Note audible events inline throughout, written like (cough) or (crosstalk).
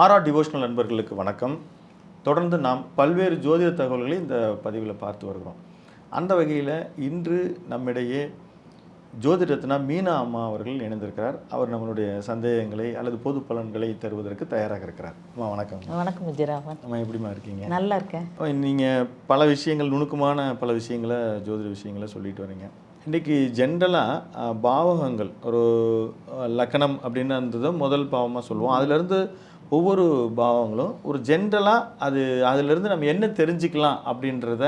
RR devotional நண்பர்களுக்கு வணக்கம். தொடர்ந்து நாம் பல்வேறு ஜோதிட தகவல்களை இந்த பதிவில் பார்த்து வருகிறோம். அந்த வகையில் இன்று நம்மிடையே ஜோதிடத்தினா மீனா அம்மா அவர்கள் இணைந்திருக்கிறார். அவர் நம்மளுடைய சந்தேகங்களை அல்லது பொது பலன்களை தருவதற்கு தயாராக இருக்கிறார். அம்மா வணக்கம். வணக்கம் விஜயராமன் அம்மா எப்படிம்மா இருக்கீங்க? நல்லா இருக்கேன். நீங்கள் பல விஷயங்கள் நுணுக்கமான பல விஷயங்களை ஜோதிட விஷயங்களை சொல்லிட்டு வரீங்க. இன்றைக்கி ஜென்ரலாக பாவகங்கள் ஒரு லக்கணம் அப்படின்னு இருந்தது முதல் பாவமாக சொல்லுவோம். அதுலேருந்து ஒவ்வொரு பாவங்களும் ஒரு ஜென்ரலாக அது அதிலிருந்து நம்ம என்ன தெரிஞ்சுக்கலாம் அப்படின்றத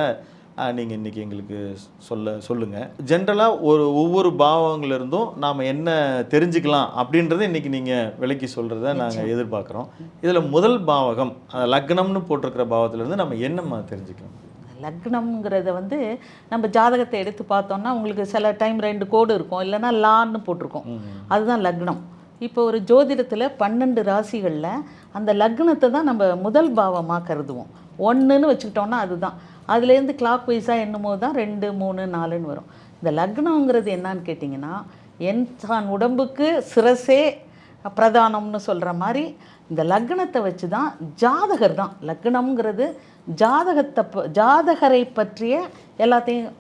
நீங்கள் இன்றைக்கி எங்களுக்கு சொல்ல சொல்லுங்கள் ஜென்ரலாக ஒரு ஒவ்வொரு பாவங்கள்லேருந்தும் நாம் என்ன தெரிஞ்சுக்கலாம் அப்படின்றத இன்றைக்கி நீங்கள் விளக்கி சொல்கிறத நாங்கள் எதிர்பார்க்குறோம். இதில் முதல் பாவகம் அந்த லக்னம்னு போட்டிருக்கிற பாவத்திலேருந்து நம்ம என்னம்மா தெரிஞ்சுக்கலாம்? லக்னம்ங்கிறத வந்து நம்ம ஜாதகத்தை எடுத்து பார்த்தோம்னா உங்களுக்கு சில டைம் ரெண்டு கோடு இருக்கும். இல்லைன்னா லான்னு போட்டிருக்கோம். அதுதான் லக்னம். இப்போ ஒரு ஜோதிடத்தில் பன்னெண்டு ராசிகளில் அந்த லக்னத்தை தான் நம்ம முதல் பாவமாக கருதுவோம் ஒன்றுன்னு வச்சுக்கிட்டோம்னா அதுதான். அதுலேருந்து கிளாக் வைஸாக என்னமோ தான் ரெண்டு மூணு நாலுன்னு வரும். இந்த லக்னங்கிறது என்னான்னு கேட்டிங்கன்னா என் தான் உடம்புக்கு சிரசே பிரதானம்னு சொல்கிற மாதிரி இந்த லக்னத்தை வச்சு தான் ஜாதகர் தான். லக்னம்ங்கிறது ஜாதகத்தை ப- ஜாதகரை பற்றிய எல்லாத்தையும்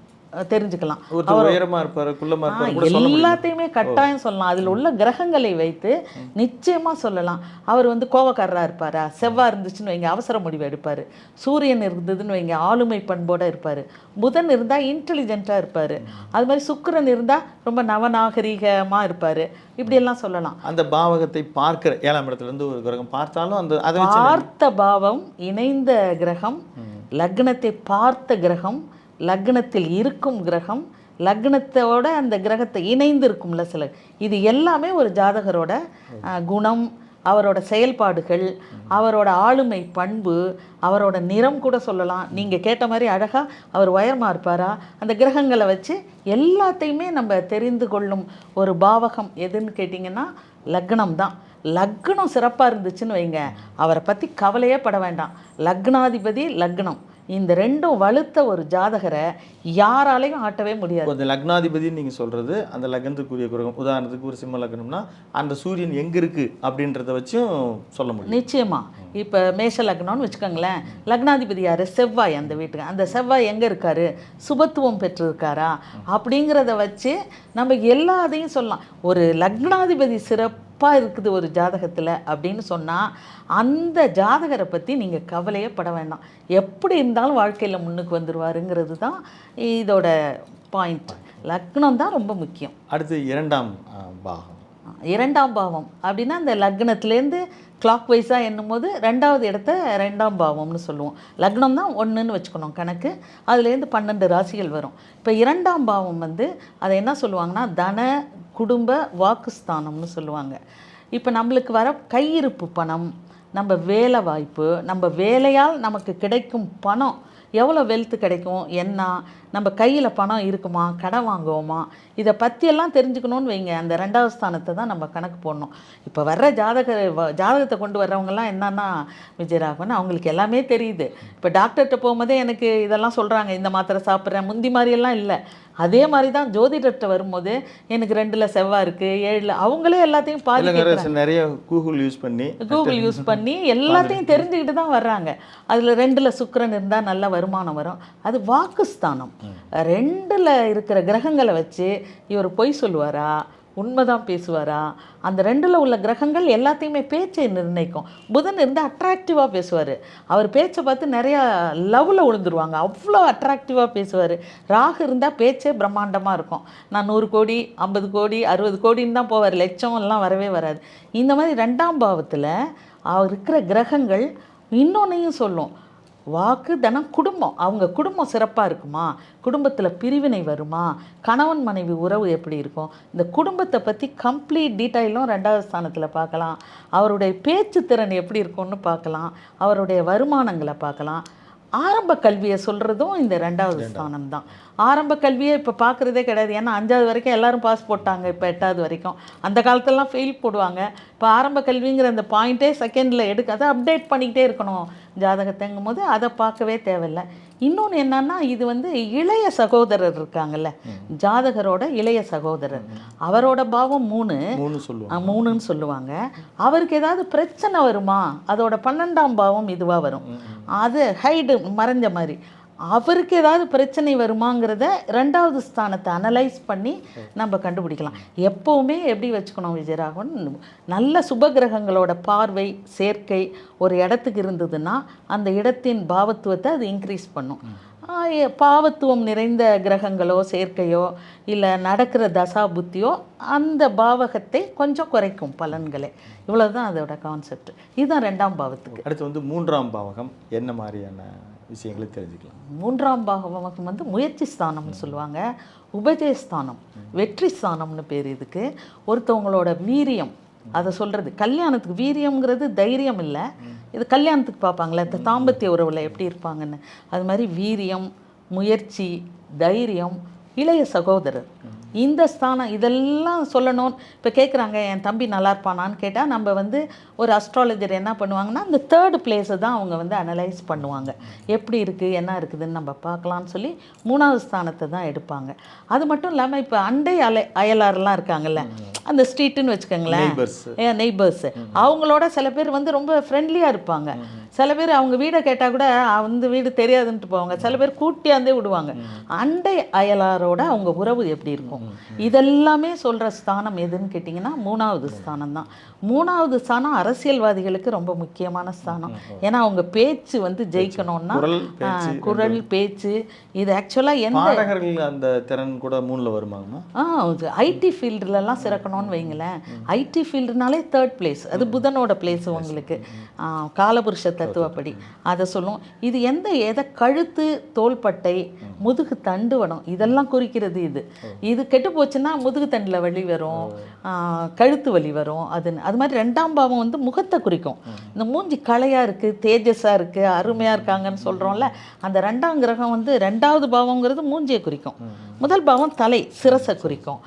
தெரிஞ்சுக்கலாம். உயரமா இருப்பாரு குள்ளமா இருப்பாரு எல்லாத்தையுமே கட்டாயம் சொல்லலாம். அதில் உள்ள கிரகங்களை வைத்து நிச்சயமா சொல்லலாம். அவர் வந்து கோவக்காரரா இருப்பாரா? செவ்வாய் இருந்துச்சுன்னு வைங்க அவசர முடிவு எடுப்பார். சூரியன் இருந்ததுன்னு வைங்க ஆளுமை பண்போட இருப்பார். புதன் இருந்தால் இன்டெலிஜென்ட்டாக இருப்பார். அது மாதிரி சுக்கிரன் இருந்தால் ரொம்ப நவநாகரீகமா இருப்பார். இப்படியெல்லாம் சொல்லலாம். அந்த பாவகத்தை பார்க்கிற ஏழாம் இடத்துல இருந்து ஒரு கிரகம் பார்த்தாலும் அந்த அதை பார்த்த பாவம் இணைந்த கிரகம் லக்னத்தை பார்த்த கிரகம் லக்னத்தில் இருக்கும் கிரகம் லக்னத்தோட அந்த கிரகத்தை இணைந்து இருக்கும்ல சில இது எல்லாமே ஒரு ஜாதகரோட குணம் அவரோட செயல்பாடுகள் அவரோட ஆளுமை பண்பு அவரோட நிறம் கூட சொல்லலாம். நீங்கள் கேட்ட மாதிரி அழகாக அவர் உயரமாக இருப்பாரா அந்த கிரகங்களை வச்சு எல்லாத்தையுமே நம்ம தெரிந்து கொள்ளும் ஒரு பாவகம் எதுன்னு கேட்டிங்கன்னா லக்னம் தான். லக்னம் சிறப்பாக இருந்துச்சுன்னு வைங்க. அவரை பற்றி கவலையே பட வேண்டாம். லக்னாதிபதி லக்னம். இந்த ரெண்டும் வலுத்த ஒரு ஜாதகரை யாராலையும் ஆட்டவே முடியாது. அந்த லக்னாதிபதி நீங்க சொல்றது அந்த லக்னத்துக்குரிய கிரகம். உதாரணத்துக்கு ஒரு சிம்ம லக்னம்னா அந்த சூரியன் எங்க இருக்கு அப்படின்றத வச்சும் சொல்ல முடியும். நிச்சயமா. இப்போ மேஷ லக்னம்னு வச்சுக்கோங்களேன் லக்னாதிபதி யார்? செவ்வாய் அந்த வீட்டுக்கு. அந்த செவ்வாய் எங்கே இருக்காரு? சுபத்துவம் பெற்றிருக்காரா? அப்படிங்கிறத வச்சு நம்ம எல்லாத்தையும் சொல்லலாம். ஒரு லக்னாதிபதி சிறப்பாக இருக்குது ஒரு ஜாதகத்தில் அப்படின்னு சொன்னால் அந்த ஜாதகரை பற்றி நீங்கள் கவலையே பட வேண்டாம். எப்படி இருந்தாலும் வாழ்க்கையில் முன்னுக்கு வந்துருவாருங்கிறது தான் இதோட பாயிண்ட் லக்னம் தான் ரொம்ப முக்கியம். அடுத்து இரண்டாம் பாகம். இரண்டாம் பாவம். அப்படின்னா அந்த லக்னத்துலேருந்து கிளாக் வைஸாக என்னும்போது ரெண்டாவது இடத்த ரெண்டாம் பாவம்னு சொல்லுவோம். லக்னம் தான் ஒன்றுன்னு வச்சுக்கணும் கணக்கு. அதுலேருந்து பன்னெண்டு ராசிகள் வரும். இப்போ இரண்டாம் பாவம் வந்து அதை என்ன சொல்லுவாங்கன்னா தன குடும்ப வாக்குஸ்தானம்னு சொல்லுவாங்க. இப்போ நம்மளுக்கு வர கையிருப்பு பணம் நம்ம வேலை வாய்ப்பு நம்ம வேலையால் நமக்கு கிடைக்கும் பணம் எவ்வளோ வெல்த்து கிடைக்கும்? என்ன? நம்ம கையில் பணம் இருக்குமா? கடன் வாங்குவோமா? இதை பற்றியெல்லாம் தெரிஞ்சுக்கணும்னு வைங்க. அந்த ரெண்டாவது ஸ்தானத்தை தான் நம்ம கணக்கு போடணும். இப்போ வர்ற ஜாதக ஜாதகத்தை கொண்டு வர்றவங்கலாம் என்னன்னா விஜயராகவன் அவங்களுக்கு எல்லாமே தெரியுது. இப்போ டாக்டர்கிட்ட போகும்போதே எனக்கு இதெல்லாம் சொல்கிறாங்க இந்த மாத்திரை சாப்பிட்றேன் முந்தி மாதிரியெல்லாம் இல்லை. அதே மாதிரி தான் ஜோதிடர்கிட்ட வரும்போது எனக்கு ரெண்டில் செவ்வாய் இருக்குது ஏழில் அவங்களே எல்லாத்தையும் நிறைய நிறைய கூகுள் யூஸ் பண்ணி கூகுள் யூஸ் (laughs) பண்ணி எல்லாத்தையும் தெரிஞ்சுக்கிட்டு தான் வர்றாங்க. அதில் ரெண்டில் சுக்கிரன் இருந்தால் நல்ல வருமானம் வரும். அது வாக்குஸ்தானம் ரெண்டில் இருக்கிற கிரகங்களை வச்சு இவர் பொய் சொல்லுவாரா? உண்மைதான் பேசுவாரா? அந்த ரெண்டில் உள்ள கிரகங்கள் எல்லாத்தையுமே பேச்சை நிர்ணயிக்கும். புதன் இருந்தால் அட்ராக்டிவாக பேசுவார். அவர் பேச்சை பார்த்து நிறையா லவ்வில் விழுந்துருவாங்க அவ்வளோ அட்ராக்டிவாக பேசுவார். ராகு இருந்தால் பேச்சே பிரம்மாண்டமாக இருக்கும். நான் நூறு கோடி ஐம்பது கோடி அறுபது கோடின்னு தான் போவார். லட்சம் எல்லாம் வரவே வராது. இந்த மாதிரி ரெண்டாம் பாவத்தில் அவர் இருக்கிற கிரகங்கள் இன்னொன்னையும் சொல்லும். வாக்கு தனம் குடும்பம். அவங்க குடும்பம் சிறப்பாக இருக்குமா? குடும்பத்தில் பிரிவினை வருமா? கணவன் மனைவி உறவு எப்படி இருக்கும்? இந்த குடும்பத்தை பற்றி கம்ப்ளீட் டீட்டெயிலும் ரெண்டாவது ஸ்தானத்தில் பார்க்கலாம். அவருடைய பேச்சு திறன் எப்படி இருக்கும்னு பார்க்கலாம். அவருடைய வருமானங்களை பார்க்கலாம். ஆரம்ப கல்வியை சொல்கிறதும் இந்த ரெண்டாவது ஸ்தானம் தான் ஆரம்ப கல்வியை இப்போ பார்க்குறதே கிடையாது. ஏன்னா அஞ்சாவது வரைக்கும் எல்லாரும் பாஸ் போட்டாங்க இப்போ எட்டாவது வரைக்கும். அந்த காலத்துலலாம் ஃபெயில் போடுவாங்க. இப்போ ஆரம்ப கல்விங்கிற அந்த பாயிண்ட்டே செகண்டில் எடுக்க அதை அப்டேட் பண்ணிக்கிட்டே இருக்கணும். ஜாதகத்தைங்கும் போது அதை பார்க்கவே தேவையில்லை. இன்னொன்று என்னன்னா இது வந்து இளைய சகோதரர் இருக்காங்கல்ல ஜாதகரோட இளைய சகோதரர். அவரோட பாவம் மூணு. மூணுன்னு சொல்லுவாங்க. அவருக்கு ஏதாவது பிரச்சனை வருமா? அதோட பன்னெண்டாம் பாவம் இதுவாக வரும். அது ஹைடு மறைஞ்ச மாதிரி. அவருக்கு ஏதாவது பிரச்சனை வருமாங்கிறத ரெண்டாவது ஸ்தானத்தை அனலைஸ் பண்ணி நம்ம கண்டுபிடிக்கலாம். எப்போவுமே எப்படி வச்சுக்கணும் விஜயராகவன்? நல்ல சுபகிரகங்களோட பார்வை சேர்க்கை ஒரு இடத்துக்கு இருந்ததுன்னா அந்த இடத்தின் பாவத்துவத்தை அது இன்க்ரீஸ் பண்ணும். பாவத்துவம் நிறைந்த கிரகங்களோ சேர்க்கையோ இல்லை நடக்கிற தசா புத்தியோ அந்த பாவகத்தை கொஞ்சம் குறைக்கும் பலன்களை. இவ்வளோதான் அதோட கான்செப்ட் இதுதான் ரெண்டாம் பாவத்துக்கு. அடுத்து வந்து மூன்றாம் பாவகம். என்ன மாதிரியான விஷயங்களை தெரிஞ்சுக்கலாம். மூன்றாம் பாவகம் வந்து முயற்சி ஸ்தானம்னு சொல்லுவாங்க. உபஜயஸ்தானம் வெற்றி ஸ்தானம்னு பேர் இதுக்கு. ஒருத்தவங்களோட வீரியம் அதை சொல்கிறது கல்யாணத்துக்கு வீரியம்ங்கிறது தைரியம் இல்லை. இது கல்யாணத்துக்கு பார்ப்பாங்களே இந்த தாம்பத்திய உறவில் எப்படி இருப்பாங்கன்னு. அது மாதிரி வீரியம் முயற்சி தைரியம் இளைய சகோதரர். இந்த ஸ்தானம் இதெல்லாம் சொல்லணும். இப்போ கேட்குறாங்க என் தம்பி நல்லா இருப்பானான்னு கேட்டால் நம்ம வந்து ஒரு அஸ்ட்ராலஜர் என்ன பண்ணுவாங்கன்னா இந்த தேர்ட் பிளேஸை தான் அவங்க வந்து அனலைஸ் பண்ணுவாங்க. எப்படி இருக்குது என்ன இருக்குதுன்னு நம்ம பார்க்கலான்னு சொல்லி மூணாவது ஸ்தானத்தை தான் எடுப்பாங்க. அது மட்டும் இல்லாமல் இப்போ அண்டை அலை அயலாரெலாம் இருக்காங்கல்ல அந்த ஸ்ட்ரீட்டுன்னு வச்சுக்கோங்களேன். நெய்பர்ஸ் அவங்களோட சில பேர் வந்து ரொம்ப ஃப்ரெண்ட்லியாக இருப்பாங்க. சில பேர் அவங்க வீடை கேட்டால் கூட அந்த வீடு தெரியாதுன்ட்டு போவாங்க. சில பேர் கூட்டியாந்தே விடுவாங்க. அண்டை அயலாரோட அவங்க உறவு எப்படி இருக்கும்? இதெல்லாமே சொல்கிற ஸ்தானம் எதுன்னு கேட்டிங்கன்னா மூணாவது ஸ்தானம் தான் மூணாவது ஸ்தானம் அரசியல்வாதிகளுக்கு ரொம்ப முக்கியமான ஸ்தானம். ஏன்னா அவங்க பேச்சு வந்து ஜெயிக்கணும்னா குரல் பேச்சு இது ஆக்சுவலாக எந்த அந்த திறன் கூட மூணுல வருமாங்கம்மா? ஆ ஐடி ஃபீல்டுலலாம் சிறக்கணும்னு வைங்களேன். ஐடி ஃபீல்டுனாலே தேர்ட் பிளேஸ் அது புதனோட பிளேஸ் உங்களுக்கு. காலபுருஷ தத்துவப்படி. அதை சொல்லும் இது எந்த எதை கழுத்து தோள்பட்டை முதுகு தண்டுவடம் இதெல்லாம் குறிக்கிறது இது. இது கெட்டு போச்சுன்னா முதுகு தண்டில் வலி வரும். கழுத்து வலி வரும். அது அது மாதிரி ரெண்டாம் பாவம் வந்து முகத்தை குறிக்கும். இந்த மூஞ்சி கலையாக இருக்குது தேஜஸாக இருக்குது அருமையாக இருக்காங்கன்னு சொல்கிறோம்ல அந்த ரெண்டாம் கிரகம் வந்து ரெண்டாவது பாவங்கிறது மூஞ்சியை குறிக்கும். முதல் பாவம் தலை சிரசை குறிக்கும்.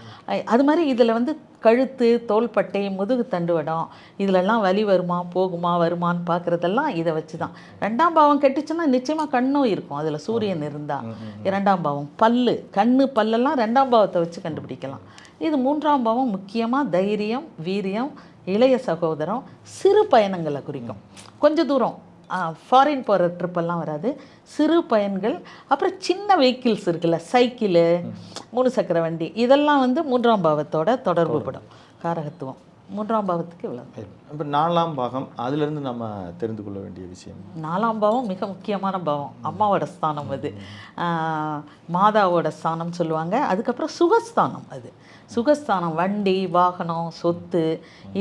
அது மாதிரி இதில் வந்து கழுத்து தோள்பட்டை முதுகு தண்டுவடம் இதிலெல்லாம் வலி வருமா போகுமா வருமான்னு பார்க்குறதெல்லாம் இதை வச்சு தான் ரெண்டாம் பாவம் கெட்டுச்சுன்னா நிச்சயமாக கண்ணும் இருக்கும். அதில் சூரியன் இருந்தால் இரண்டாம் பாவம் பல்லு கண்ணு பல்லெல்லாம் ரெண்டாம் பாவத்தை வச்சு கண்டுபிடிக்கலாம். இது மூன்றாம் பாவம் முக்கியமாக தைரியம் வீரியம் இளைய சகோதரம் சிறு பயணங்களை குறிக்கும். கொஞ்ச தூரம் ஃபாரின் போகிற ட்ரிப்பெல்லாம் வராது. சிறு பயன்கள் அப்புறம் சின்ன வெஹிக்கிள்ஸ் இருக்குல்ல சைக்கிளு மூணு சக்கர வண்டி இதெல்லாம் வந்து மூன்றாம் பாவத்தோட தொடர்பு. படும். காரகத்துவம். மூன்றாம் பாவத்துக்கு இவ்வளோ இப்போ நாலாம் பாகம் அதிலிருந்து நம்ம தெரிந்து கொள்ள வேண்டிய விஷயம். நாலாம் பாவம் மிக முக்கியமான பாவம். அம்மாவோட ஸ்தானம் அது. மாதாவோட ஸ்தானம் சொல்லுவாங்க. அதுக்கப்புறம் சுகஸ்தானம் அது. சுகஸ்தானம் வண்டி வாகனம் சொத்து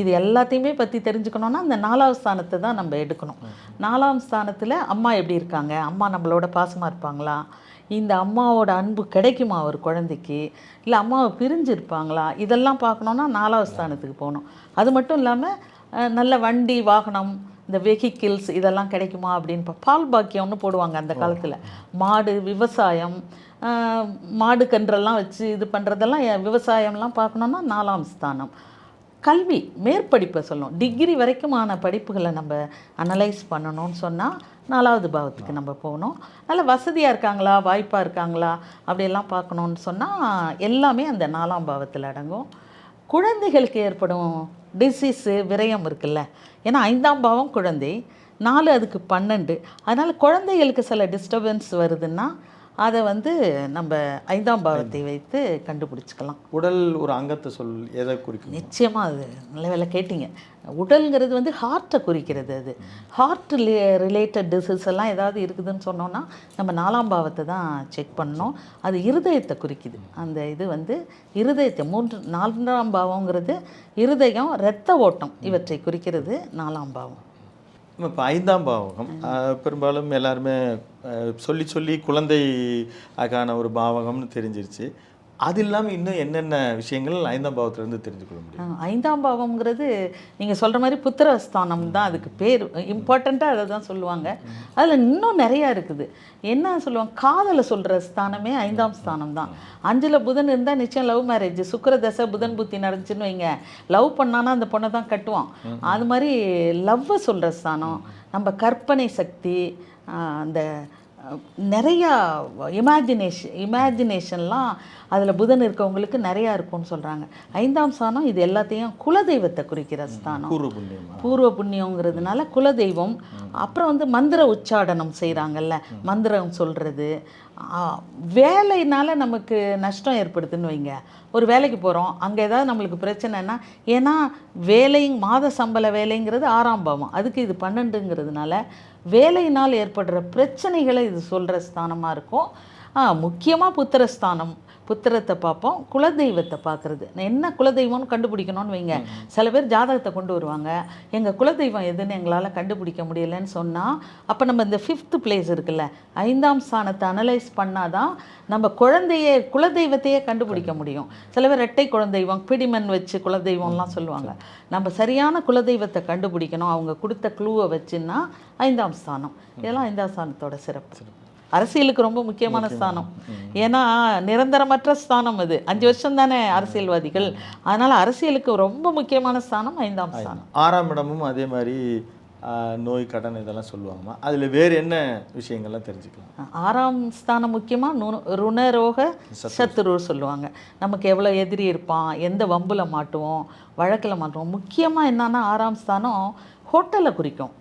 இது எல்லாத்தையுமே பற்றி தெரிஞ்சுக்கணுன்னா அந்த நாலாவது ஸ்தானத்தை தான் நம்ம எடுக்கணும். நாலாம் ஸ்தானத்தில் அம்மா எப்படி இருக்காங்க? அம்மா நம்மளோட பாசமாக இருப்பாங்களா? இந்த அம்மாவோட அன்பு கிடைக்குமா ஒரு குழந்தைக்கு? இல்லை அம்மாவை பிரிஞ்சு இருப்பாங்களா இதெல்லாம் பார்க்கணுன்னா நாலாவது ஸ்தானத்துக்கு போகணும். அது மட்டும் இல்லாமல் நல்ல வண்டி வாகனம் இந்த வெஹிக்கிள்ஸ் இதெல்லாம் கிடைக்குமா அப்படின்னு பா- பால் பாக்கியம்னு போடுவாங்க அந்த காலத்தில். மாடு விவசாயம் மாடு கன்றெல்லாம் வச்சு இது பண்ணுறதெல்லாம் விவசாயம்லாம் பார்க்கணுன்னா நாலாம் ஸ்தானம். கல்வி மேற்படிப்பை சொல்லும் டிகிரி வரைக்குமான படிப்புகளை நம்ம அனலைஸ் பண்ணணும்னு சொன்னால் நாலாவது பாவத்துக்கு நம்ம போகணும். நல்ல வசதியாக இருக்காங்களா? வாய்ப்பாக இருக்காங்களா? அப்படியெல்லாம் பார்க்கணுன்னு சொன்னால் எல்லாமே அந்த நாலாம் பாவத்தில் அடங்கும். குழந்தைகளுக்கு ஏற்படும் டிசீஸு விரயம் இருக்குல்ல. ஏன்னா ஐந்தாம் பாவம் குழந்தை நாலு அதுக்கு பன்னெண்டு. அதனால் குழந்தைகளுக்கு சில டிஸ்டர்பன்ஸ் வருதுன்னா அதை வந்து நம்ம ஐந்தாம் பாவத்தை வைத்து கண்டுபிடிச்சிக்கலாம். உடல் ஒரு அங்கத்தை சொல் எதை குறிக்கும்? நிச்சயமாக அது நல்ல வேலை கேட்டிங்க. உடல்ங்கிறது வந்து ஹார்ட்டை குறிக்கிறது அது. ஹார்ட் ரிலேட்டட் டிசீஸ் எல்லாம் ஏதாவது இருக்குதுன்னு சொன்னோன்னா நம்ம நாலாம் பாவத்தை தான் செக் பண்ணோம் அது இருதயத்தை குறிக்குது. அந்த இது வந்து இருதயத்தை மூன்று நான்காம் பாவங்கிறது இருதயம் இரத்த ஓட்டம் இவற்றை குறிக்கிறது நாலாம் பாவம். இப்போ ஐந்தாம் பாவகம் பெரும்பாலும் எல்லாருமே சொல்லி சொல்லி குழந்தை அதுக்கான ஒரு பாவகம்னு தெரிஞ்சிருச்சு. அது இல்லாமல் இன்னும் என்னென்ன விஷயங்கள் ஐந்தாம் பாவத்திலேருந்து தெரிஞ்சு கொள்ள முடியும்? ஐந்தாம் பாவம்ங்கிறது நீங்கள் சொல்கிற மாதிரி புத்திரஸ்தானம் தான் அதுக்கு பேர். இம்பார்ட்டண்ட்டாக அதை தான் சொல்லுவாங்க. அதில் இன்னும் நிறையா இருக்குது. என்ன சொல்லுவாங்க? காதலை சொல்கிற ஸ்தானமே ஐந்தாம் ஸ்தானம் தான் அஞ்சில் புதன் இருந்தால் நிச்சயம் லவ் மேரேஜ் சுக்கிர தசை புதன் புத்தி நடந்துச்சுன்னு வைங்க. லவ் பண்ணானா அந்த பொண்ணை தான் கட்டுவான். அது மாதிரி லவ்வை சொல்கிற ஸ்தானம். நம்ம கற்பனை சக்தி அந்த நிறையா இமேஜினேஷன் இமேஜினேஷன்லாம் அதில் புதன் இருக்கவங்களுக்கு நிறையா இருக்கும்னு சொல்கிறாங்க ஐந்தாம் ஸ்தானம் இது எல்லாத்தையும் குலதெய்வத்தை குறிக்கிற ஸ்தானம். பூர்வ புண்ணியங்கிறதுனால குலதெய்வம் அப்புறம் வந்து மந்திர உச்சாடனம் செய்கிறாங்கல்ல மந்திரம் சொல்கிறது வேலைனால நமக்கு நஷ்டம் ஏற்படுதுன்னு வைங்க. ஒரு வேலைக்கு போகிறோம் அங்கே ஏதாவது நம்மளுக்கு பிரச்சனைனா ஏன்னா வேலை மாத சம்பள வேலைங்கிறது ஆறாம் பாவம். அதுக்கு இது பன்னெண்டுங்கிறதுனால வேலையினால் ஏற்படுற பிரச்சனைகளை இது சொல்கிற ஸ்தானமாக இருக்கும். முக்கியமாக புத்திரஸ்தானம். புத்திரத்தை பார்ப்போம் குலதெய்வத்தை பார்க்குறது. என்ன குலதெய்வம்னு கண்டுபிடிக்கணும்னு வைங்க. சில பேர் ஜாதகத்தை கொண்டு வருவாங்க. எங்கள் குலதெய்வம் எதுன்னு எங்களால் கண்டுபிடிக்க முடியலன்னு சொன்னால் அப்போ நம்ம இந்த ஃபிஃப்த்து பிளேஸ் இருக்குல்ல ஐந்தாம் ஸ்தானத்தை அனலைஸ் பண்ணால் தான் நம்ம குழந்தைய குலதெய்வத்தையே கண்டுபிடிக்க முடியும். சில பேர் ரெட்டை குலதெய்வம் பிடிமன் வச்சு குலதெய்வம்லாம் சொல்லுவாங்க. நம்ம சரியான குலதெய்வத்தை கண்டுபிடிக்கணும். அவங்க கொடுத்த க்ளூவை வச்சுன்னா ஐந்தாம் ஸ்தானம். இதெல்லாம் ஐந்தாம் ஸ்தானத்தோட சிறப்பு. அரசியலுக்கு ரொம்ப முக்கியமான ஸ்தானம். ஏன்னா நிரந்தரமற்ற ஸ்தானம் அது. அஞ்சு வருஷம் தானே அரசியல்வாதிகள். அதனால அரசியலுக்கு ரொம்ப முக்கியமான ஸ்தானம் ஐந்தாம் ஸ்தானம். ஆறாம் இடமும் அதே மாதிரி நோய் கடன் இதெல்லாம் சொல்லுவாங்கம்மா. அதில் வேறு என்ன விஷயங்கள்லாம் தெரிஞ்சுக்கலாம்? ஆறாம் ஸ்தானம் முக்கியமாக ருணரோக சத்துரு சொல்லுவாங்க. நமக்கு எவ்வளோ எதிரி இருப்பான் எந்த வம்பில் மாட்டுவோம் வழக்கில் மாட்டுவோம். முக்கியமாக என்னன்னா ஆறாம் ஸ்தானம் ஹோட்டலை குறிக்கும்.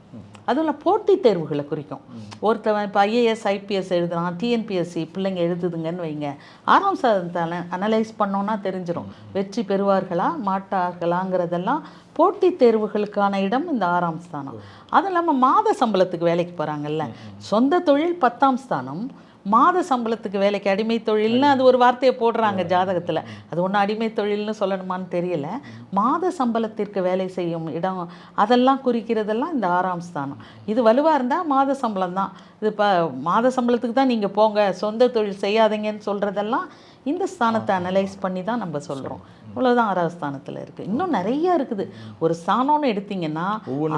அதுவும் போட்டித் தேர்வுகளை குறிக்கும். ஒருத்தவன் இப்போ ஐஏஎஸ் ஐபிஎஸ் எழுதுறான் டிஎன்பிஎஸ்சி பிள்ளைங்க எழுதுதுங்கன்னு வைங்க. ஆறாம் சாதத்தை அனலைஸ் பண்ணோன்னா தெரிஞ்சிடும் வெற்றி பெறுவார்களா மாட்டார்களாங்கிறதெல்லாம் போட்டித் தேர்வுகளுக்கான இடம் இந்த ஆறாம் ஸ்தானம். அதுவும் இல்லாமல் மாத சம்பளத்துக்கு வேலைக்கு போகிறாங்கல்ல சொந்த தொழில் பத்தாம் ஸ்தானம் மாத சம்பளத்துக்கு வேலைக்கு அடிமை தொழில்னு அது ஒரு வார்த்தையை போடுறாங்க ஜாதகத்தில். அது ஒன்றும் அடிமை தொழில்னு சொல்லணுமான்னு தெரியல. மாத சம்பளத்திற்கு வேலை செய்யும் இடம் அதெல்லாம் குறிக்கிறதெல்லாம் இந்த ஆறாம் ஸ்தானம். இது வலுவாக இருந்தால் மாத சம்பளம் தான் இது இப்போ மாத சம்பளத்துக்கு தான் நீங்கள் போங்க சொந்த தொழில் செய்யாதீங்கன்னு சொல்கிறதெல்லாம் இந்த ஸ்தானத்தை அனலைஸ் பண்ணி தான் நம்ம சொல்கிறோம் இவ்வளோதான் ஆறாவது ஸ்தானத்தில் இருக்குது இன்னும் நிறைய இருக்குது. ஒரு ஸ்தானம்னு எடுத்தீங்கன்னா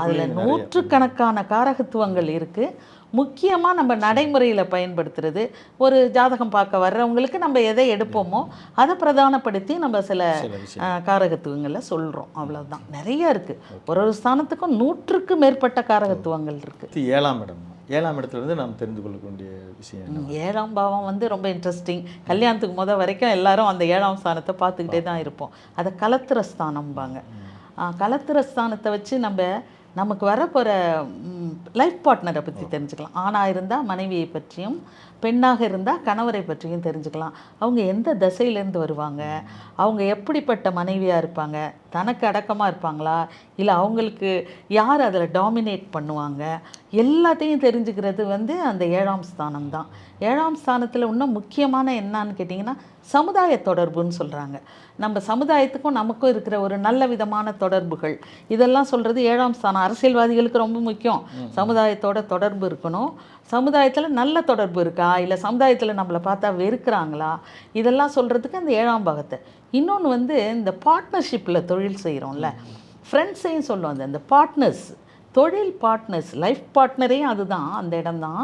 அதில் நூற்றுக்கணக்கான காரகத்துவங்கள் இருக்குது முக்கியமாக நம்ம நடைமுறையில் பயன்படுத்துறது. ஒரு ஜாதகம் பார்க்க வர்றவங்களுக்கு நம்ம எதை எடுப்போமோ அதை பிரதானப்படுத்தி நம்ம சில காரகத்துவங்களை சொல்கிறோம் அவ்வளவுதான். நிறைய இருக்குது ஒரு ஒரு ஸ்தானத்துக்கும் நூற்றுக்கு மேற்பட்ட காரகத்துவங்கள் இருக்குது ஏழாம் இடம். ஏழாம் இடத்துல இருந்து நாம் தெரிந்து கொள்ள வேண்டிய விஷயம் ஏழாம் பாவம் வந்து ரொம்ப இன்ட்ரெஸ்டிங் கல்யாணத்துக்கு முத வரைக்கும் எல்லாரும் அந்த ஏழாம் ஸ்தானத்தை பார்த்துக்கிட்டே தான் இருப்போம். அதை கலத்திர ஸ்தானம்பாங்க. கலத்திர ஸ்தானத்தை வச்சு நம்ம நமக்கு வரப்போகிற லைஃப் பார்ட்னரை பற்றி தெரிஞ்சுக்கலாம். ஆணாக இருந்தால் மனைவியை பற்றியும் பெண்ணாக இருந்தால் கணவரை பற்றியும் தெரிஞ்சுக்கலாம். அவங்க எந்த திசையிலேருந்து வருவாங்க? அவங்க எப்படிப்பட்ட மனைவியாக இருப்பாங்க? தனக்கு அடக்கமாக இருப்பாங்களா? இல்லை அவங்களுக்கு யார் அதில் டாமினேட் பண்ணுவாங்க? எல்லாத்தையும் தெரிஞ்சுக்கிறது வந்து அந்த ஏழாம் ஸ்தானம் தான் ஏழாம் ஸ்தானத்தில் இன்னும் முக்கியமான என்னன்னு கேட்டிங்கன்னா சமுதாய தொடர்புன்னு சொல்கிறாங்க நம்ம சமுதாயத்துக்கும் நமக்கும் இருக்கிற ஒரு நல்ல விதமான தொடர்புகள். இதெல்லாம் சொல்கிறது ஏழாம் ஸ்தானம். அரசியல்வாதிகளுக்கு ரொம்ப முக்கியம். சமுதாயத்தோட தொடர்பு இருக்கணும். சமுதாயத்தில் நல்ல தொடர்பு இருக்கா? இல்லை சமுதாயத்தில் நம்மளை பார்த்தா வெறுக்கிறாங்களா? இதெல்லாம் சொல்கிறதுக்கு அந்த ஏழாம் பாகத்தை. இன்னொன்று வந்து இந்த பார்ட்னர்ஷிப்பில் தொழில் செய்கிறோம்ல ஃப்ரெண்ட்ஸையும் சொல்லுவோம் அந்த இந்த பார்ட்னர்ஸ் தொழில் பார்ட்னர்ஸ் லைஃப் பார்ட்னரே அதுதான். அந்த இடம்தான்.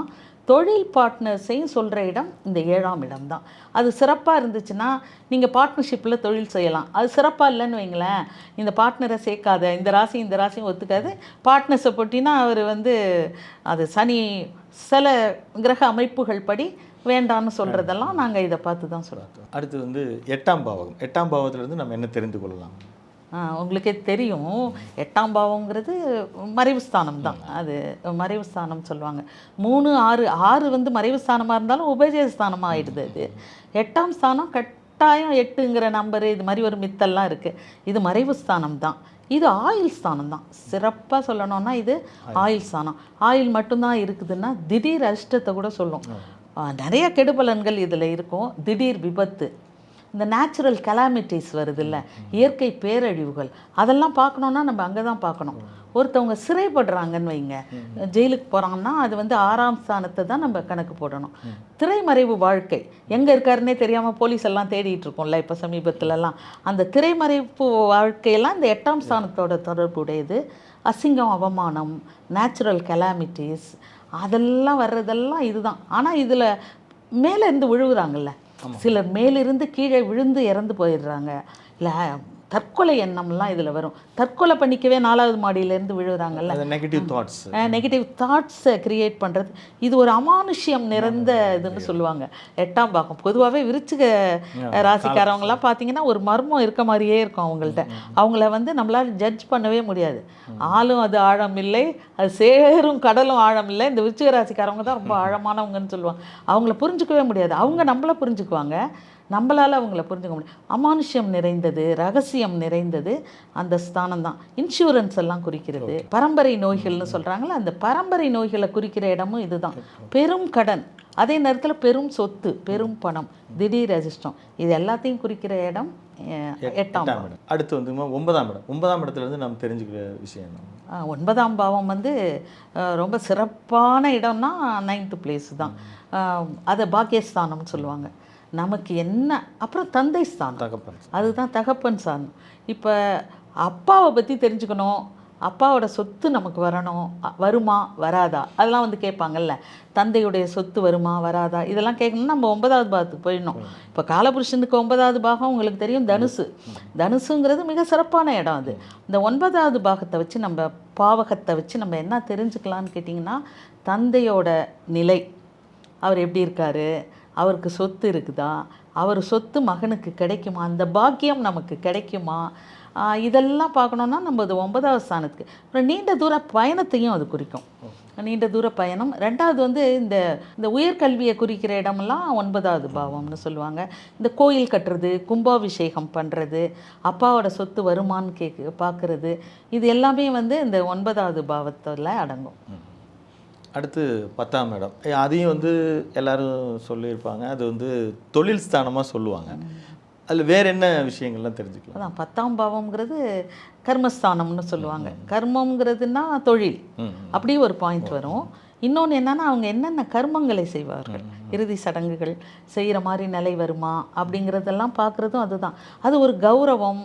தொழில் பார்ட்னர்ஸையும் சொல்கிற இடம் இந்த ஏழாம் இடம் தான் அது சிறப்பாக இருந்துச்சுன்னா நீங்கள் பார்ட்னர்ஷிப்பில் தொழில் செய்யலாம். அது சிறப்பாக இல்லைன்னு வைங்களேன். இந்த பார்ட்னரை சேர்க்காத இந்த ராசி இந்த ராசியும் ஒத்துக்காது. பார்ட்னர்ஸை போட்டினா அவர் வந்து அது சனி சில கிரக அமைப்புகள் படி வேண்டான்னு சொல்கிறதெல்லாம் நாங்கள் இதை பார்த்து தான் சொல்கிறோம் அடுத்து வந்து எட்டாம் பாவகம். எட்டாம் பாவத்திலிருந்து நம்ம என்ன தெரிந்து கொள்ளலாம்? உங்களுக்கே தெரியும். எட்டாம் பாவங்கிறது மறைவு ஸ்தானம் தான் அது மறைவு ஸ்தானம் சொல்லுவாங்க. மூணு ஆறு ஆறு வந்து மறைவு ஸ்தானமாக இருந்தாலும் உபஜய ஸ்தானமாக ஆயிடுது அது. எட்டாம் ஸ்தானம் கட்டாயம் எட்டுங்கிற நம்பரு இது மாதிரி ஒரு மித்தெல்லாம் இருக்குது இது மறைவு ஸ்தானம் தான் இது ஆயில் ஸ்தானம் தான் சிறப்பாக சொல்லணும்னா இது ஆயில் ஸ்தானம். ஆயில் மட்டும்தான் இருக்குதுன்னா திடீர் அஷ்டத்தை கூட சொல்லும். நிறைய கெடுபலன்கள் இதில் இருக்கும். திடீர் விபத்து. இந்த நேச்சுரல் கலாமிட்டிஸ் வருதுல்ல இயற்கை பேரழிவுகள் அதெல்லாம் பார்க்கணுன்னா நம்ம அங்கே தான் பார்க்கணும். ஒருத்தவங்க சிறைப்படுறாங்கன்னு வைங்க. ஜெயிலுக்கு போகிறாங்கன்னா அது வந்து ஆறாம் ஸ்தானத்தை தான் நம்ம கணக்கு போடணும். திரைமறைவு வாழ்க்கை. எங்கே இருக்காருன்னே தெரியாமல் போலீஸ் எல்லாம் தேடிட்டு இருக்கோம்ல இப்போ சமீபத்துலலாம். அந்த திரைமறைப்பு வாழ்க்கையெல்லாம் இந்த எட்டாம் ஸ்தானத்தோட தொடர்புடையது. அசிங்கம் அவமானம் நேச்சுரல் கலாமிட்டிஸ் அதெல்லாம் வர்றதெல்லாம் இதுதான். ஆனால் இதில் மேலே இருந்து விழுவுறாங்கல்ல சிலர் மேலிருந்து கீழே விழுந்து இறந்து போயிடுறாங்க. இல்லை தற்கொலை எண்ணம்லாம் இதில் வரும். தற்கொலை பண்ணிக்கவே நாலாவது மாடியிலேருந்து விழுகிறாங்கல்ல? நெகட்டிவ் தாட்ஸ் நெகட்டிவ் தாட்ஸை கிரியேட் பண்ணுறது இது ஒரு அமானுஷ்யம் நிறைந்த இதுன்னு சொல்லுவாங்க. எட்டாம் பாகம். பொதுவாகவே விருச்சிக ராசிக்காரவங்கலாம் பார்த்தீங்கன்னா ஒரு மர்மம் இருக்க மாதிரியே இருக்கும் அவங்கள்ட்ட. அவங்கள வந்து நம்மளால ஜட்ஜ் பண்ணவே முடியாது. ஆளும் அது ஆழம் இல்லை அது சேரும் கடலும் ஆழம் இல்லை. இந்த விருச்சிக ராசிக்காரவங்க தான் ரொம்ப ஆழமானவங்கன்னு சொல்லுவாங்க. அவங்கள புரிஞ்சுக்கவே முடியாது. அவங்க நம்மள புரிஞ்சுக்குவாங்க. நம்மளால் அவங்கள புரிஞ்சுக்க முடியும் அமானுஷ்யம் நிறைந்தது ரகசியம் நிறைந்தது அந்த ஸ்தானம் தான் இன்சூரன்ஸ் எல்லாம் குறிக்கிறது. பரம்பரை நோய்கள்னு சொல்கிறாங்களே அந்த பரம்பரை நோய்களை குறிக்கிற இடமும் இதுதான். பெரும் கடன். அதே நேரத்தில் பெரும் சொத்து பெரும் பணம். திடீர் அதிர்ஷ்டம். இது எல்லாத்தையும் குறிக்கிற இடம் எட்டாம் இடம். அடுத்து வந்து ஒன்பதாம் இடம். ஒன்பதாம் இடத்துல இருந்து நாம் தெரிஞ்சுக்கிற விஷயம் ஒன்பதாம் பாவம் வந்து ரொம்ப சிறப்பான இடம்னா நைன்த்து பிளேஸ் தான். அதை பாக்கியஸ்தானம்னு சொல்லுவாங்க. நமக்கு என்ன அப்புறம் தந்தை ஸ்தானம். தகப்பன் அதுதான் தகப்பன் ஸ்தானம். இப்போ அப்பாவை பற்றி தெரிஞ்சுக்கணும். அப்பாவோட சொத்து நமக்கு வரணும். வருமா வராதா? அதெல்லாம் வந்து கேட்பாங்கல்ல. தந்தையுடைய சொத்து வருமா வராதா? இதெல்லாம் கேட்கணும்னா நம்ம ஒன்பதாவது பாகத்துக்கு போயிடணும். இப்போ காலபுருஷனுக்கு ஒன்பதாவது பாகம் உங்களுக்கு தெரியும் தனுசு. தனுசுங்கிறது மிக சிறப்பான இடம் அது. இந்த ஒன்பதாவது பாகத்தை வச்சு நம்ம பாவகத்தை வச்சு நம்ம என்ன தெரிஞ்சுக்கலான்னு கேட்டிங்கன்னா தந்தையோட நிலை. அவர் எப்படி இருக்காரு? அவருக்கு சொத்து இருக்குதா? அவர் சொத்து மகனுக்கு கிடைக்குமா? அந்த பாக்கியம் நமக்கு கிடைக்குமா? இதெல்லாம் பார்க்கணுன்னா நம்ம அது ஒன்பதாவது ஸ்தானத்துக்கு. அப்புறம் நீண்ட தூர பயணத்தையும் அது குறிக்கும். நீண்ட தூர பயணம். ரெண்டாவது வந்து இந்த இந்த உயர்கல்வியை குறிக்கிற இடமெல்லாம் ஒன்பதாவது பாவம்னு சொல்லுவாங்க. இந்த கோயில் கட்டுறது கும்பாபிஷேகம் பண்ணுறது அப்பாவோட சொத்து வருமான்னு கேக்கு பார்க்குறது இது எல்லாமே வந்து இந்த ஒன்பதாவது பாவத்தில் அடங்கும். அடுத்து பத்தாம் இடம். அதையும் வந்து எல்லாரும் சொல்லியிருப்பாங்க. அது வந்து தொழில் ஸ்தானமாக சொல்லுவாங்க. அதில் வேற என்ன விஷயங்கள்லாம் தெரிஞ்சுக்கலாம்? அதான் பத்தாம் பாவம்ங்கிறது கர்மஸ்தானம்னு சொல்லுவாங்க. கர்மம்ங்கிறதுனா தொழில். ம், அப்படி ஒரு பாயிண்ட் வரும். இன்னொன்று என்னன்னா அவங்க என்னென்ன கர்மங்களை செய்வார்கள்? இறுதி சடங்குகள் செய்கிற மாதிரி நிலை வருமா? அப்படிங்கிறதெல்லாம் பார்க்குறதும் அதுதான். அது ஒரு கௌரவம்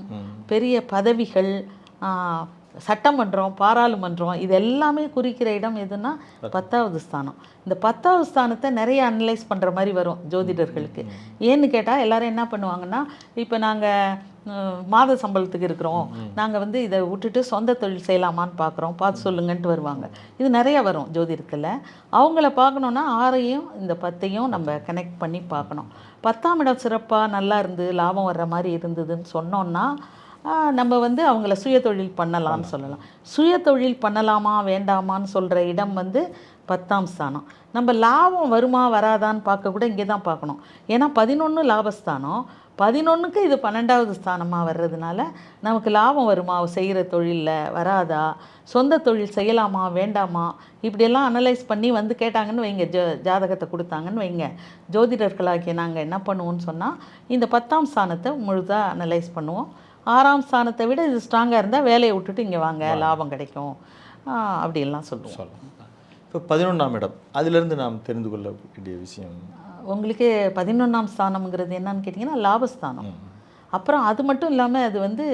பெரிய பதவிகள் சட்டமன்றம் பாராளுமன்றம் இது எல்லாமே குறிக்கிற இடம் எதுன்னா பத்தாவது ஸ்தானம். இந்த பத்தாவது ஸ்தானத்தை நிறைய அனலைஸ் பண்ணுற மாதிரி வரும் ஜோதிடர்களுக்கு. ஏன்னு கேட்டால் எல்லாரும் என்ன பண்ணுவாங்கன்னா இப்போ நாங்கள் மாத சம்பளத்துக்கு இருக்கிறோம். நாங்கள் வந்து இதை விட்டுட்டு சொந்த தொழில் செய்யலாமான்னு பார்க்குறோம் பார்த்து சொல்லுங்கன்ட்டு வருவாங்க. இது நிறைய வரும் ஜோதிடத்தில். அவங்கள பார்க்கணுன்னா ஆறையும் இந்த பத்தையும் நம்ம கனெக்ட் பண்ணி பார்க்கணும். பத்தாம் இடம் சிறப்பாக நல்லா இருந்து லாபம் வர்ற மாதிரி இருந்ததுன்னு சொன்னோன்னா நம்ம வந்து அவங்கள சுயதொழில் பண்ணலாம்னு சொல்லலாம். சுயதொழில் பண்ணலாமா வேண்டாமான்னு சொல்கிற இடம் வந்து பத்தாம் ஸ்தானம். நம்ம லாபம் வருமா வராதான்னு பார்க்க கூட இங்கே தான் பார்க்கணும். ஏன்னா பதினொன்று லாபஸ்தானம். பதினொன்றுக்கு இது பன்னெண்டாவது ஸ்தானமாக வர்றதுனால நமக்கு லாபம் வருமா? செய்கிற தொழிலில் வராதா? சொந்த தொழில் செய்யலாமா வேண்டாமா? இப்படியெல்லாம் அனலைஸ் பண்ணி வந்து கேட்டாங்கன்னு வைங்க. ஜ ஜாதகத்தை கொடுத்தாங்கன்னு வைங்க. ஜோதிடர்களாகிய நாங்கள் என்ன பண்ணுவோம்னு சொன்னால் இந்த பத்தாம் ஸ்தானத்தை முழுதாக அனலைஸ் பண்ணுவோம். ஆறாம் ஸ்தானத்தை விட இது ஸ்ட்ராங்காக இருந்தால் வேலையை விட்டுட்டு இங்கே வாங்க லாபம் கிடைக்கும். ஆஹ் அப்படியெல்லாம் சொல்லுவோம். இப்போ பதினொன்றாம் இடம். அதிலிருந்து நாம் தெரிந்து கொள்ள வேண்டிய விஷயம்? உங்களுக்கு பதினொன்றாம் ஸ்தானம்ங்கிறது என்னன்னு கேட்டிங்கன்னா லாபஸ்தானம். அப்புறம் அது மட்டும் இல்லாமல் அது வந்து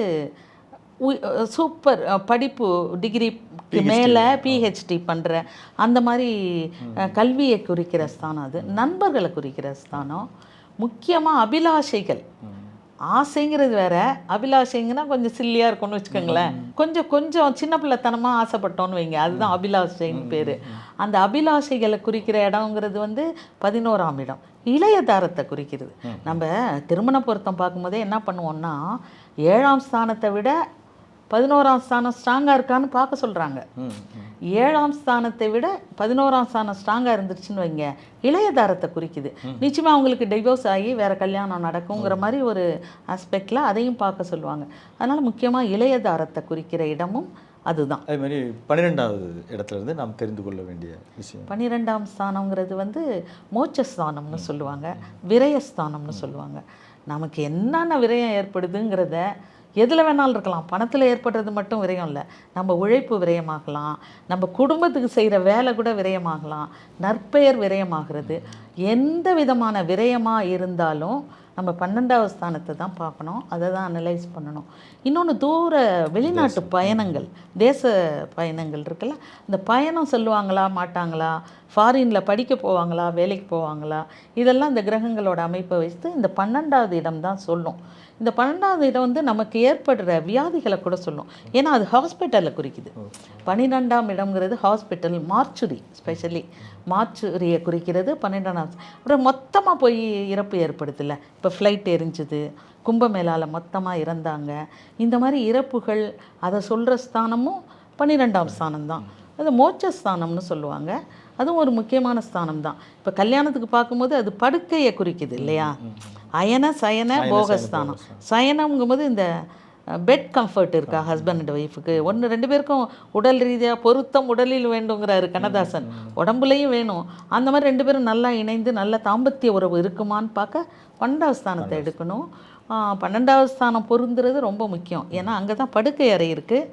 சூப்பர் படிப்பு டிகிரிக்கு மேலே பிஹெச்டி பண்ணுற அந்த மாதிரி கல்வியை குறிக்கிற ஸ்தானம் அது. நண்பர்களை குறிக்கிற ஸ்தானம். முக்கியமாக அபிலாஷைகள். ஆசைங்கிறது வேற அபிலாஷைங்கன்னா கொஞ்சம் சில்லியாக இருக்கும்னு வச்சுக்கோங்களேன். கொஞ்சம் கொஞ்சம் சின்ன பிள்ளைத்தனமாக ஆசைப்பட்டோன்னு வைங்க. அதுதான் அபிலாஷைன்னு பேர். அந்த அபிலாஷைகளை குறிக்கிற இடங்கிறது வந்து பதினோராம் இடம். இளைய தாரத்தை குறிக்கிறது. நம்ம திருமண பொருத்தம் பார்க்கும்போதே என்ன பண்ணுவோம்னா ஏழாம் ஸ்தானத்தை விட பதினோராம் ஸ்தானம் ஸ்ட்ராங்காக இருக்கான்னு பார்க்க சொல்கிறாங்க. ஏழாம் ஸ்தானத்தை விட பதினோராம் ஸ்தானம் ஸ்ட்ராங்காக இருந்துருச்சுன்னு வைங்க. இளையதாரத்தை குறிக்குது. நிச்சயமாக அவங்களுக்கு டிவோர்ஸ் ஆகி வேற கல்யாணம் நடக்குங்கிற மாதிரி ஒரு ஆஸ்பெக்டில் அதையும் பார்க்க சொல்லுவாங்க. அதனால் முக்கியமாக இளையதாரத்தை குறிக்கிற இடமும் அதுதான். அதே மாதிரி பன்னிரெண்டாவது இடத்துல இருந்து நாம் தெரிந்து கொள்ள வேண்டிய விஷயம். பன்னிரெண்டாம் ஸ்தானங்கிறது வந்து மோட்சஸ்தானம்னு சொல்லுவாங்க. விரயஸ்தானம்னு சொல்லுவாங்க. நமக்கு என்னென்ன விரயம் ஏற்படுதுங்கிறத எதில் வேணாலும் இருக்கலாம். பணத்தில் ஏற்படுறது மட்டும் விரயம் இல்லை. நம்ம உழைப்பு விரயமாகலாம். நம்ம குடும்பத்துக்கு செய்கிற வேலை கூட விரயமாகலாம். நற்பெயர் விரயமாகிறது. எந்த விதமான விரயமாக இருந்தாலும் நம்ம பன்னெண்டாவது ஸ்தானத்தை தான் பார்க்கணும். அதை தான் அனலைஸ் பண்ணணும். இன்னொன்று தூர வெளிநாட்டு பயணங்கள். தேச பயணங்கள் இருக்குல்ல. இந்த பயணம் சொல்லுவாங்களா மாட்டாங்களா? ஃபாரினில் படிக்க போவாங்களா வேலைக்கு போவாங்களா? இதெல்லாம் இந்த கிரகங்களோட அமைப்பை வைத்து இந்த பன்னெண்டாவது இடம் தான் சொல்லும். இந்த பன்னெண்டாவது இடம் வந்து நமக்கு ஏற்படுற வியாதிகளை கூட சொல்லும். ஏன்னா அது ஹாஸ்பிட்டலில் குறிக்குது. பன்னிரெண்டாம் இடம்ங்கிறது ஹாஸ்பிட்டல் மார்ச்சுரி ஸ்பெஷலி. மார்ச்சுரியை குறிக்கிறது பன்னிரெண்டாம் அப்புறம் மொத்தமாக போய் இறப்பு ஏற்படுத்தல இப்போ ஃப்ளைட் எரிஞ்சுது கும்பமேளாவில் மொத்தமாக இறந்தாங்க. இந்த மாதிரி இறப்புகள் அதை சொல்கிற ஸ்தானமும் பன்னிரெண்டாம் ஸ்தானம் தான் அது மோட்ச ஸ்தானம்னு சொல்லுவாங்க. அதுவும் ஒரு முக்கியமான ஸ்தானம் தான் இப்போ கல்யாணத்துக்கு பார்க்கும்போது அது படுக்கையை குறிக்குது இல்லையா? அயன சயன போகஸ்தானம். சயனம்ங்கும்போது இந்த பெட் கம்ஃபர்ட் இருக்கா ஹஸ்பண்ட் அண்ட் ஒய்ஃபுக்கு ஒன்று ரெண்டு பேருக்கும் உடல் ரீதியாக பொருத்தம் உடலில் வேண்டுங்கிறாரு கண்ணதாசன். உடம்புலையும் வேணும். அந்த மாதிரி ரெண்டு பேரும் நல்லா இணைந்து நல்ல தாம்பத்திய உறவு இருக்குமான்னு பார்க்க பன்னெண்டாவது ஸ்தானத்தை எடுக்கணும். பன்னெண்டாவது ஸ்தானம் பொருந்துறது ரொம்ப முக்கியம். ஏன்னா அங்கே தான் படுக்கை அறை இருக்குது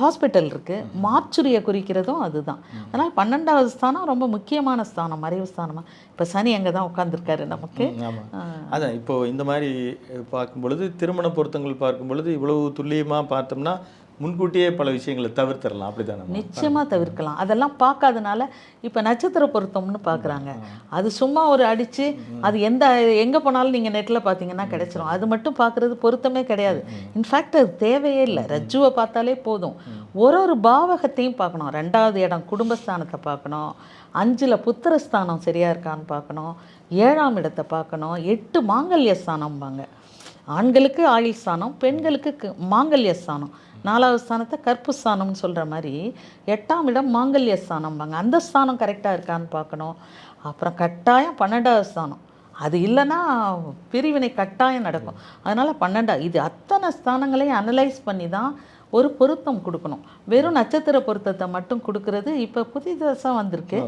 ஹாஸ்பிட்டல் இருக்குது மார்ச்சுரியை குறிக்கிறதும் அதுதான். அதனால் பன்னெண்டாவது ஸ்தானம் ரொம்ப முக்கியமான ஸ்தானம் மறைவு ஸ்தானமாக இப்போ சனி அங்கே தான் உட்காந்துருக்காரு நமக்கு. அதான் இப்போ இந்த மாதிரி பார்க்கும் பொழுது திருமண பொருத்தங்கள் பார்க்கும் பொழுது இவ்வளவு துல்லியமாக பார்த்தோம்னா முன்கூட்டியே பல விஷயங்களை தவிர்த்திடலாம். அப்படிதானே நிச்சயமாக தவிர்க்கலாம். அதெல்லாம் பார்க்காதனால இப்போ நட்சத்திர பொருத்தம்னு பார்க்குறாங்க. அது சும்மா ஒரு அடித்து அது எந்த எங்கே போனாலும் நீங்கள் நெட்டில் பார்த்தீங்கன்னா கிடைச்சிரும். அது மட்டும் பார்க்குறது பொருத்தமே கிடையாது. இன்ஃபேக்ட் அது தேவையே இல்லை. ரஜ்ஜுவை பார்த்தாலே போதும். ஒரு ஒரு பாவகத்தையும் பார்க்கணும். ரெண்டாவது இடம் குடும்பஸ்தானத்தை பார்க்கணும். அஞ்சில் புத்திரஸ்தானம் சரியாக இருக்கான்னு பார்க்கணும். ஏழாம் இடத்தை பார்க்கணும். எட்டு மாங்கல்ய ஸ்தானம்பாங்க. ஆண்களுக்கு ஆயுள் ஸ்தானம் பெண்களுக்கு மாங்கல்ய ஸ்தானம். நாலாவது ஸ்தானத்தை கற்பு ஸ்தானம்னு சொல்கிற மாதிரி எட்டாம் இடம் மாங்கல்ய ஸ்தானம்பாங்க. அந்த ஸ்தானம் கரெக்டாக இருக்கான்னு பார்க்கணும். அப்புறம் கட்டாயம் பன்னெண்டாவது ஸ்தானம். அது இல்லைன்னா பிரிவினை கட்டாயம் நடக்கும். அதனால் பன்னெண்டா இது அத்தனை ஸ்தானங்களையும் அனலைஸ் பண்ணி தான் ஒரு பொருத்தம் கொடுக்கணும். வெறும் நட்சத்திர பொருத்தத்தை மட்டும் கொடுக்கறது இப்போ புதிதசாக வந்திருக்கு.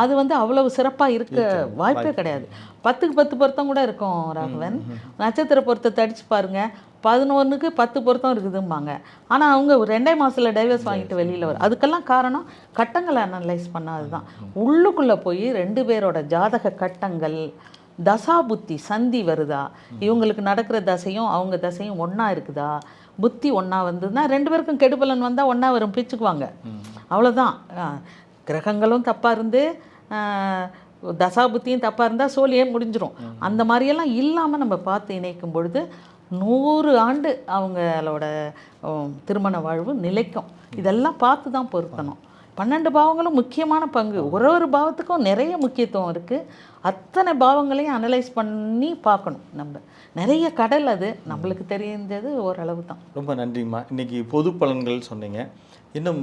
அது வந்து அவ்வளவு சிறப்பாக இருக்க வாய்ப்பே கிடையாது. பத்துக்கு பத்து பொருத்தம் கூட இருக்கும் ராகவன். நட்சத்திர பொருத்தத்தை அடிச்சு பாருங்க. பதினொன்றுக்கு பத்து பொருத்தம் இருக்குதும்பாங்க. ஆனால் அவங்க ரெண்டே மாதத்தில் டைவர்ஸ் வாங்கிட்டு வெளியில் வரும் அதுக்கெல்லாம் காரணம் கட்டங்களை அனலைஸ் பண்ணாது தான் உள்ளுக்குள்ளே போய் ரெண்டு பேரோட ஜாதக கட்டங்கள் தசா புத்தி சந்தி வருதா? இவங்களுக்கு நடக்கிற தசையும் அவங்க தசையும் ஒன்றா இருக்குதா? புத்தி ஒன்றா வந்ததுன்னா ரெண்டு பேருக்கும் கெடுபலன் வந்தால் ஒன்றா வரும் பிச்சுக்குவாங்க அவ்வளோதான் கிரகங்களும் தப்பாக இருந்து தசா புத்தியும் தப்பாக இருந்தால் சோழியே முடிஞ்சிரும். அந்த மாதிரியெல்லாம் இல்லாமல் நம்ம பார்த்து இணைக்கும் பொழுது நூறு ஆண்டு அவங்களோட திருமண வாழ்வு நிலைக்கும். இதெல்லாம் பார்த்து தான் பொருத்தணும். பன்னெண்டு பாவங்களும் முக்கியமான பங்கு. ஒரு ஒரு பாவத்துக்கும் நிறைய முக்கியத்துவம் இருக்குது அத்தனை பாவங்களையும் அனலைஸ் பண்ணி பார்க்கணும் நம்ம. நிறைய கடல் அது. நம்மளுக்கு தெரிஞ்சது ஓரளவு தான். ரொம்ப நன்றிம்மா. இன்னைக்கு பொது பலன்கள் சொன்னீங்க. இன்னும்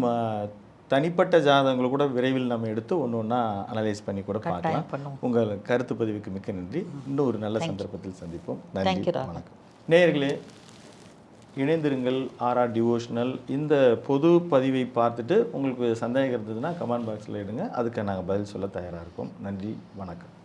தனிப்பட்ட ஜாதகங்களை கூட விரைவில் நம்ம எடுத்து ஒன்று ஒன்றா அனலைஸ் பண்ணி கூட பார்க்கலாம். உங்கள் கருத்து பதிவுக்கு மிக்க நன்றி. இன்னும் ஒரு நல்ல சந்தர்ப்பத்தில் சந்திப்போம். நன்றி. வணக்கம். நேயர்களே இணைந்திருங்கள் ஆர்ஆர் டிவோஷனல் இந்த பொது பதிவை பார்த்துட்டு உங்களுக்கு சந்தேகம் இருந்ததுன்னா கமெண்ட் பாக்ஸில் எடுங்க அதுக்கு நாங்கள் பதில் சொல்ல தயாராக இருக்கோம். நன்றி வணக்கம்.